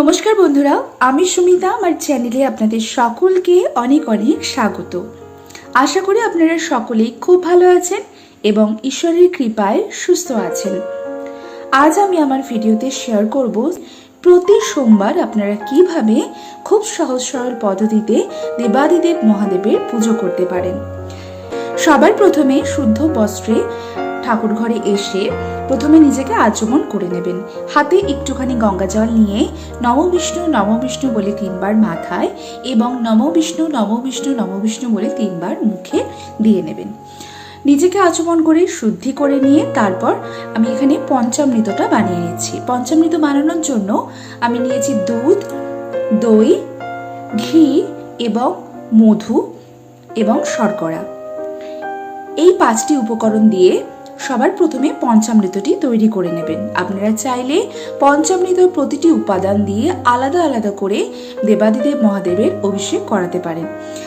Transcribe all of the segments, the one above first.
নমস্কার বন্ধুরা, আমি সুমিতা, আমার চ্যানেলে আপনাদের সকলকে অনেক অনেক স্বাগত। আশা করি আপনারা সকলেই খুব ভালো আছেন এবং ঈশ্বরের কৃপায় সুস্থ আছেন। আজ আমি আমার ভিডিওতে শেয়ার করব প্রতি সোমবার আপনারা কীভাবে খুব সহজ সরল পদ্ধতিতে দেবাদিদেব মহাদেবের পুজো করতে পারেন। সবার প্রথমে শুদ্ধ বস্ত্রে ঠাকুর ঘরে এসে প্রথমে নিজেকে আচমন করে নেবেন। হাতে একটুখানি গঙ্গা জল নিয়ে নম বিষ্ণু বিষ্ণু বলে তিনবার মাথায় এবং নম বিষ্ণু নম বিষ্ণু নম বিষ্ণু বলে তিনবার মুখে দিয়ে নেবেন। নিজেকে আচমন করে শুদ্ধি করে নিয়ে তারপর আমি এখানে পঞ্চামৃতটা বানিয়ে নিচ্ছি। পঞ্চামৃত বানানোর জন্য আমি নিয়েছি দুধ, দই, ঘি এবং মধু এবং শর্করা। এই পাঁচটি উপকরণ দিয়ে সবার প্রথমে পঞ্চামৃতটি তৈরি করে নেবেন। আপনারা চাইলে পঞ্চামৃত প্রতিটি উপাদান দিয়ে আলাদা আলাদা করে দেবাদিদেব মহাদেবের অভিষেক করাতে পারেন।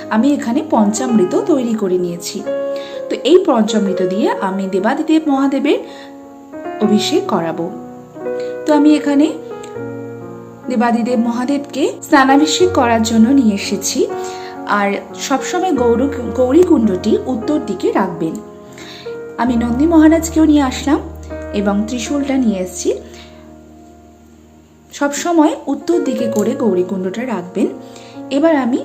আমি এখানে পঞ্চামৃত তৈরি করে নিয়েছি। তো এই পঞ্চামৃত দিয়ে আমি দেবাদিদেব মহাদেবের অভিষেক করাবো। তো আমি এখানে দেবাদিদেব মহাদেবকে স্নানাভিষেক করার জন্য নিয়ে এসেছি। আর সবসময় গৌর গৌরী কুণ্ডটি উত্তর দিকে রাখবেন। আমি নন্দী মহারাজকেও নিয়ে আসলাম এবং ত্রিশূলটা নিয়ে এসেছি। সবসময় উত্তর দিকে করে গৌরীকুণ্ডটা রাখবেন। এবার আমি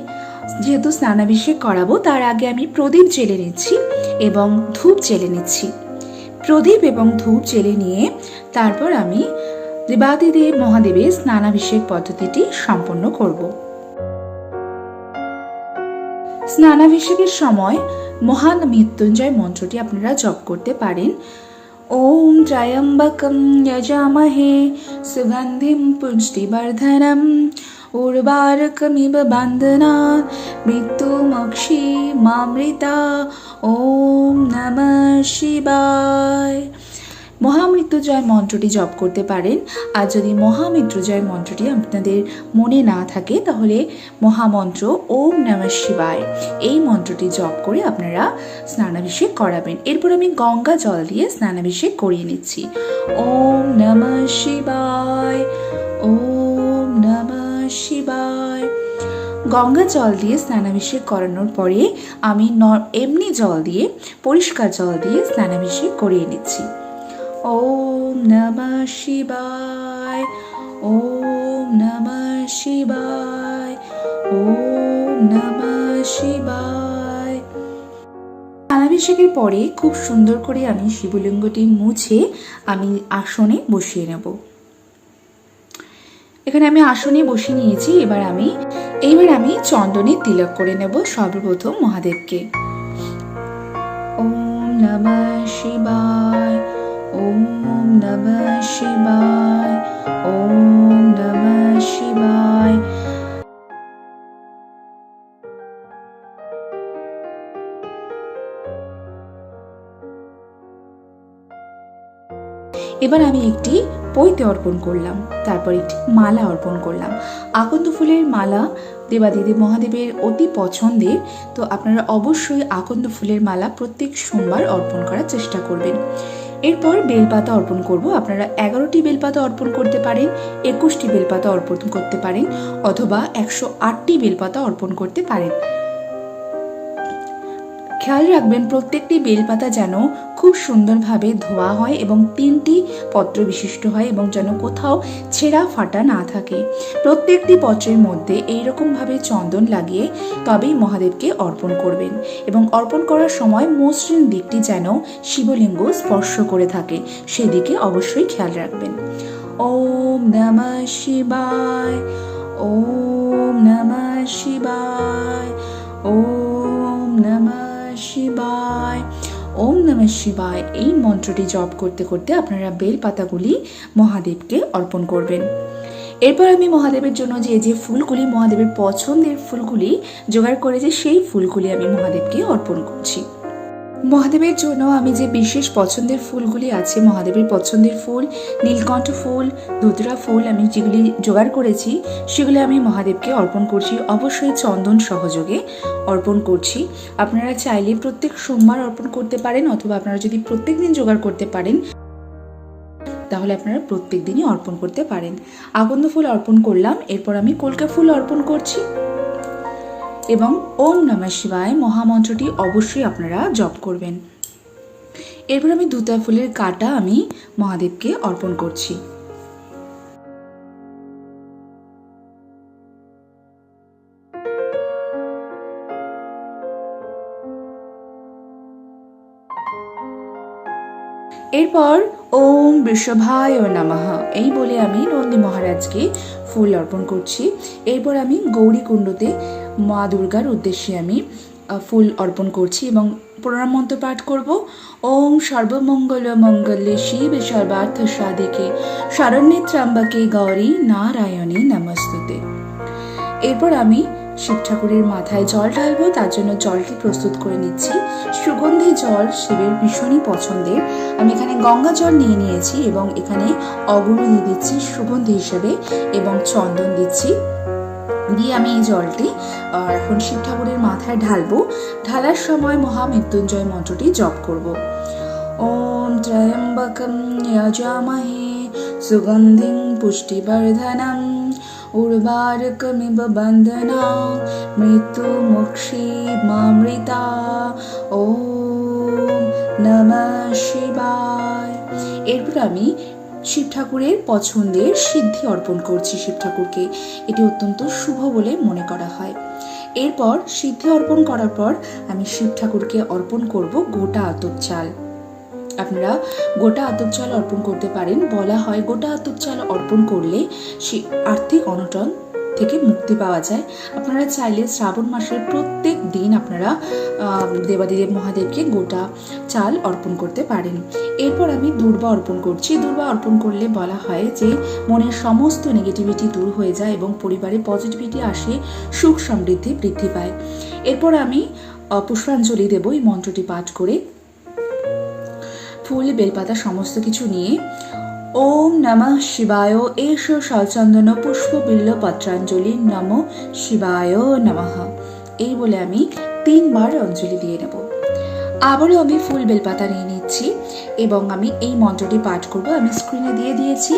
যেহেতু স্নানাভিষেক করাবো, তার আগে আমি প্রদীপ জেলে নিচ্ছি এবং ধূপ জেলে নিচ্ছি। প্রদীপ এবং ধূপ জেলে নিয়ে তারপর আমি দেবাদিদেব মহাদেবের স্নানাভিষেক পদ্ধতিটি সম্পন্ন করব। স্নানাভিষেকের সময় মহান মৃত্যুঞ্জয় মন্ত্রটি আপনারা জপ করতে পারেন। ওম ত্রায়ম্বকম যজামহে সুগন্ধিম পুষ্টিবর্ধনম উর্বারকমিব বন্দনাৎ মৃত্যুমক্ষী মামৃতা। ওম নমঃ শিবায়। মহামৃত্যুজয় মন্ত্রটি জপ করতে পারেন। আর যদি মহামৃত্যুজয় মন্ত্রটি আপনাদের মনে না থাকে, তাহলে মহামন্ত্র ওম নমঃ শিবায়। এই মন্ত্রটি জপ করে আপনারা স্নানাভিষেক করাবেন। এরপর আমি গঙ্গা জল দিয়ে স্নানাভিষেক করিয়ে নিচ্ছি। ওম নমঃ শিবায়, ওম নমঃ শিবায়। গঙ্গা জল দিয়ে স্নানাভিষেক করানোর পরে আমি এমনি জল দিয়ে, পরিষ্কার জল দিয়ে স্নানাভিষেক করিয়ে নিচ্ছি। ওম নমঃ শিবায়, ওম নমঃ শিবায়, ওম নমঃ শিবায়। স্নানাভিষেকের পরে খুব সুন্দর করে আমি শিবলিঙ্গটি মুছে আমি আসনে বসিয়ে নেব। এখানে আমি আসনে বসিয়ে নিয়েছি, এবার আমি, এইবার আমি চন্দনে তিলক করে নেব সর্বপ্রথম মহাদেবকে। ওম নমঃ শিবায়। নমঃ শিবায় ওম নমঃ শিবায় এবার আমি একটি পৈতে অর্পণ করলাম, তারপর একটি মালা অর্পণ করলাম। আকন্দ ফুলের মালা দেবাদিদেব মহাদেবের অতি পছন্দের, তো আপনারা অবশ্যই আকন্দ ফুলের মালা প্রত্যেক সোমবার অর্পণ করার চেষ্টা করবেন। এরপর বেলপাতা অর্পণ করব। আপনারা এগারোটি বেলপাতা অর্পণ করতে পারেন, একুশটি বেলপাতা অর্পণ করতে পারেন, অথবা একশো আটটি বেলপাতা অর্পণ করতে পারেন। খেয়াল রাখবেন, প্রত্যেকটি বেলপাতা যেন খুব সুন্দরভাবে ধোয়া হয় এবং তিনটি পত্র বিশিষ্ট হয় এবং যেন কোথাও ছেঁড়া ফাটা না থাকে। প্রত্যেকটি পত্রের মধ্যে এইরকমভাবে চন্দন লাগিয়ে তবেই মহাদেবকে অর্পণ করবেন এবং অর্পণ করার সময় মসৃণ দিকটি যেন শিবলিঙ্গ স্পর্শ করে থাকে, সেদিকে অবশ্যই খেয়াল রাখবেন। ওম নমঃ শিবায়, ওম নমঃ শিবায়, ওম নমঃ ওম নমঃ শিবায়। এই মন্ত্রটি জপ করতে করতে আপনারা বেল পাতাগুলি মহাদেবকে অর্পণ করবেন। এরপর আমি মহাদেবের জন্য যে যে ফুলগুলি মহাদেবের পছন্দের ফুলগুলি জোগাড় করেছি সেই ফুলগুলি আমি মহাদেবকে অর্পণ করছি। মহাদেবের জন্য আমি যে বিশেষ পছন্দের ফুলগুলি আছে, মহাদেবের পছন্দের ফুল, নীলকণ্ঠ ফুল, ধুতরা ফুল আমি যেগুলি জোগাড় করেছি, সেগুলি আমি মহাদেবকে অর্পণ করছি। অবশ্যই চন্দন সহযোগে অর্পণ করছি। আপনারা চাইলে প্রত্যেক সোমবার অর্পণ করতে পারেন অথবা আপনারা যদি প্রত্যেক দিন জোগাড় করতে পারেন, তাহলে আপনারা প্রত্যেক দিনই অর্পণ করতে পারেন। আকন্দ ফুল অর্পণ করলাম, এরপর আমি কলকা ফুল অর্পণ করছি। এবং ওম নমঃ শিবায় মহামন্ত্রটি অবশ্যই আপনারা জপ করবেন। এরপর আমি দুতা ফুলের কাটা আমি মহাদেবকে অর্পণ করছি। এরপর ওম বৃষভায় নমঃ, এই বলে আমি নন্দী মহারাজকে ফুল অর্পণ করছি। এরপর আমি গৌরী কুণ্ডতে মা দুর্গার উদ্দেশ্যে আমি ফুল অর্পণ করছি এবং প্রণাম মন্ত্র পাঠ করব। ওম সর্বমঙ্গল মঙ্গলে শিব সর্বার্থ সাধিকে, শরণ্যে ত্রাম্বাকে গৌরী নারায়ণী নমস্তুতে। এরপর আমি শিব ঠাকুরের মাথায় জল ঢালবো, তার জন্য জলটি প্রস্তুত করে নিচ্ছি। সুগন্ধি জল শিবের ভীষণই পছন্দের। আমি এখানে গঙ্গা জল নিয়ে নিয়েছি এবং এখানে অগুরু দিয়ে দিচ্ছি সুগন্ধি হিসেবে এবং চন্দন দিচ্ছি। দিয়ে আমি এই জলটি এখন শিব ঠাকুরের মাথায় ঢালবো। ঢালার সময় মহামৃত্যুঞ্জয় মন্ত্রটি জপ করব। ওম ত্রয়ম্বকম যজামহে সুগন্ধিং পুষ্টিবর্ধনম উর্বারকমিব বন্দনা মৃত্যু মুক্ষী মামৃতা। ওম নমঃ শিবায়। এরপর আমি শিব ঠাকুরের পছন্দের সিদ্ধি অর্পণ করছি শিব ঠাকুরকে। এটি অত্যন্ত শুভ বলে মনে করা হয়। এরপর সিদ্ধি অর্পণ করার পর আমি শিব ঠাকুরকে অর্পণ করব গোটা আতপ চাল। আপনারা গোটা আতপ চাল অর্পণ করতে পারেন। বলা হয় গোটা আতপ চাল অর্পণ করলে সে আর্থিক অনটন থেকে মুক্তি পাওয়া যায়। আপনারা চাইলে শ্রাবণ মাসের প্রত্যেক দিন আপনারা দেবাদিদেব মহাদেবকে গোটা চাল অর্পণ করতে পারেন। এরপর আমি দুর্বা অর্পণ করছি। দুর্বা অর্পণ করলে বলা হয় যে, মনের সমস্ত নেগেটিভিটি দূর হয়ে যায় এবং পরিবারে পজিটিভিটি আসে, সুখ সমৃদ্ধি বৃদ্ধি পায়। এরপর আমি পুষ্পাঞ্জলি দেব এই মন্ত্রটি পাঠ করে। ফুল, বেলপাতা, সমস্ত কিছু নিয়ে ওম নমঃ শিবায়। এষ সচন্দন পুষ্প বিল্ল পত্রাঞ্জলি নম শিবায় নমঃ। এই বলে আমি তিনবার অঞ্জলি দিয়ে নেব। আবারও আমি ফুল বেলপাতা নিয়ে নিচ্ছি এবং আমি এই মন্ত্রটি পাঠ করব। আমি স্ক্রিনে দিয়ে দিয়েছি।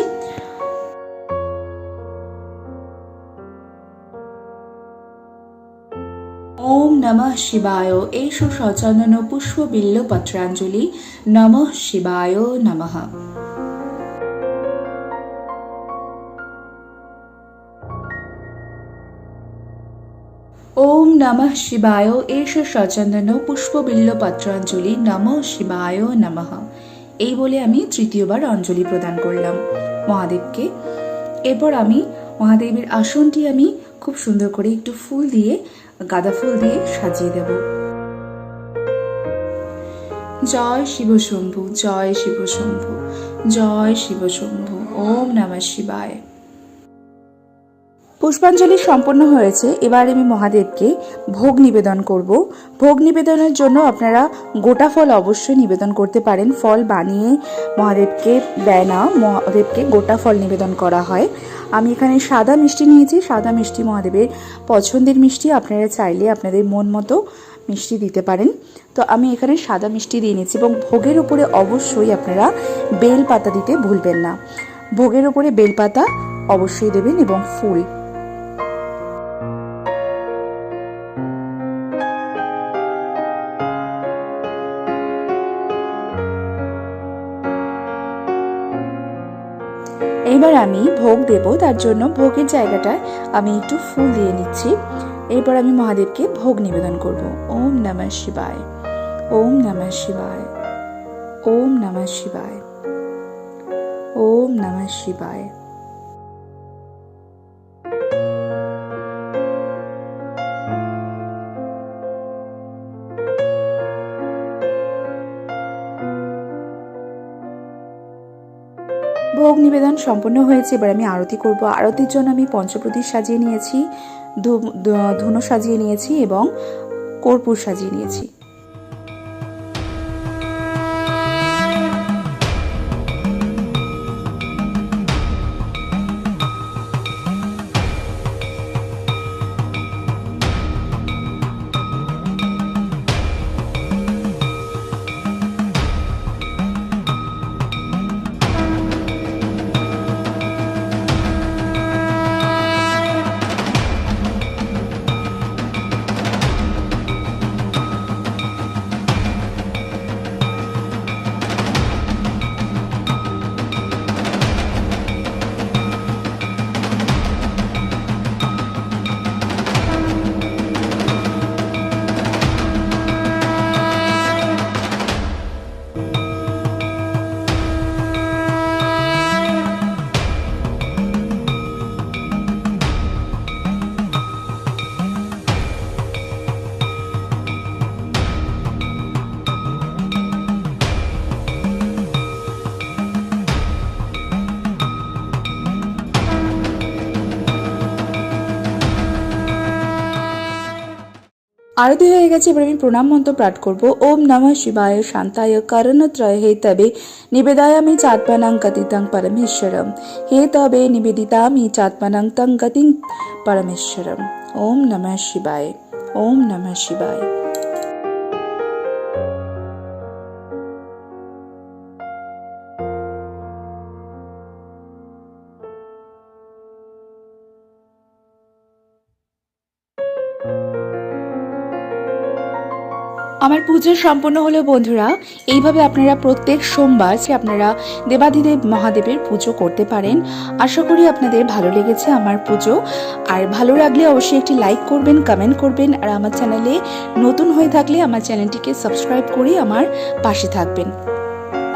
ওম নমঃ শিবায়। এষ সচন্দন পুষ্প বিল্ল পত্রাঞ্জলি নমঃ শিবায় নমঃ। ওম নমঃ শিবায়। এষ সচন্দন পুষ্প বিল্ল পত্রাঞ্জলি নমঃ শিবায় নমঃ। এই বলে আমি তৃতীয়বার অঞ্জলি প্রদান করলাম মহাদেবকে। এরপর আমি মহাদেবের আসনটি আমি খুব সুন্দর করে একটু ফুল দিয়ে, গাঁদা ফুল দিয়ে সাজিয়ে দেব। জয় শিব শম্ভু, জয় শিব শম্ভু, জয় শিব শম্ভু, ওম নমঃ শিবায়। পুষ্পাঞ্জলি সম্পন্ন হয়েছে, এবার আমি মহাদেবকে ভোগ নিবেদন করব। ভোগ নিবেদনের জন্য আপনারা গোটা ফল অবশ্যই নিবেদন করতে পারেন। ফল বানিয়ে মহাদেবকে দেয় না, মহাদেবকে গোটা ফল নিবেদন করা হয়। আমি এখানে সাদা মিষ্টি নিয়েছি, সাদা মিষ্টি মহাদেবের পছন্দের মিষ্টি, আপনারা চাইলে আপনাদের মন মতো মিষ্টি দিতে পারেন। তো আমি এখানে সাদা মিষ্টি দিয়ে নিয়েছি এবং ভোগের উপরে অবশ্যই আপনারা বেল পাতা দিতে ভুলবেন না। ভোগের উপরে বেলপাতা অবশ্যই দেবেন এবং ফুল। এবার আমি ভোগ দেব, তার জন্য ভোগের জায়গাটা আমি একটু ফুল দিয়ে নিচ্ছি। এরপর আমি মহাদেবকে ভোগ নিবেদন করব। ওম নমঃ শিবায়। ওম নমঃ শিবায়। ওম নমঃ শিবায়। ওম নমঃ শিবায়। ভোগ নিবেদন সম্পন্ন হয়েছে। এবার আমি আরতি করব। আরতির জন্য আমি পঞ্চপ্রদীপ সাজিয়ে নিয়েছি ধুনো সাজিয়ে নিয়েছি এবং কর্পূর সাজিয়ে নিয়েছি। আরতি হয়ে গেছে, এবার আমি প্রণাম মন্ত্র পাঠ করব। ওম নম শিবায়, শান্তায়, করণত্রয়, হে তবে। নিবেদায়ামি চাত্মানাং গতিতং পরমেশ্বরম। হে তবে নিবেদিতামি চাত্মানাং তং গতিং পরমেশ্বরম। ওম নম শিবায়, ওম নম শিবায়। আমার পুজো সম্পন্ন হলো বন্ধুরা, এইভাবে আপনারা প্রত্যেক সোমবার আপনারা দেবাদিদেব মহাদেবের পুজো করতে পারেন, আশা করি আপনাদের ভালো লেগেছে আমার পুজো। আর ভালো লাগলে অবশ্যই একটি লাইক করবেন কমেন্ট করবেন, আর আমার চ্যানেলে নতুন হয়ে থাকলে আমার চ্যানেলটিকে সাবস্ক্রাইব করে আমার পাশে থাকবেন।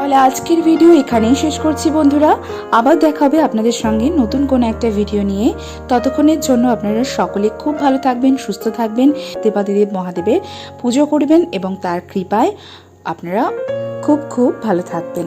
তাহলে আজকের ভিডিও এখানেই শেষ করছি বন্ধুরা। আবার দেখা হবে আপনাদের সঙ্গে নতুন কোনো একটা ভিডিও নিয়ে। ততক্ষণের জন্য আপনারা সকলে খুব ভালো থাকবেন, সুস্থ থাকবেন। দেবাদিদেব মহাদেবের পুজো করবেন এবং তার কৃপায় আপনারা খুব খুব ভালো থাকবেন।